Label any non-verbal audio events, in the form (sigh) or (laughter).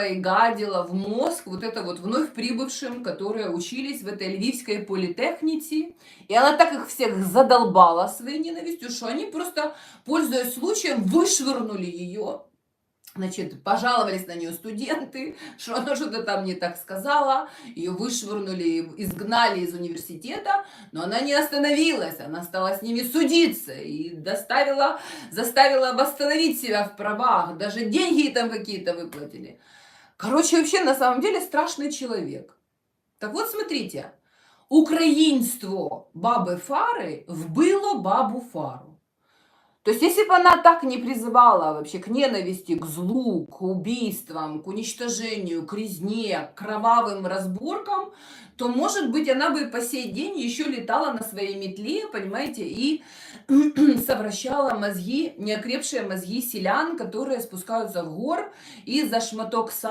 и гадила в мозг вот это вот вновь прибывшим, которые учились в этой львивской политехнике. И она так их всех задолбала своей ненавистью, что они просто, пользуясь случаем, вышвырнули ее. Значит, пожаловались на нее студенты, (laughs) что она что-то там не так сказала, ее вышвырнули, изгнали из университета, но она не остановилась, она стала с ними судиться и доставила, заставила восстановить себя в правах, даже деньги там какие-то выплатили. Короче, вообще, на самом деле, страшный человек. Так вот, смотрите, українство баби Фары вбило бабу Фару. То есть, если бы она так не призывала вообще к ненависти, к злу, к убийствам, к уничтожению, к резне, к кровавым разборкам, то, может быть, она бы по сей день еще летала на своей метле, понимаете, и (clears throat) совращала мозги, неокрепшие мозги селян, которые спускаются в гор и за шматок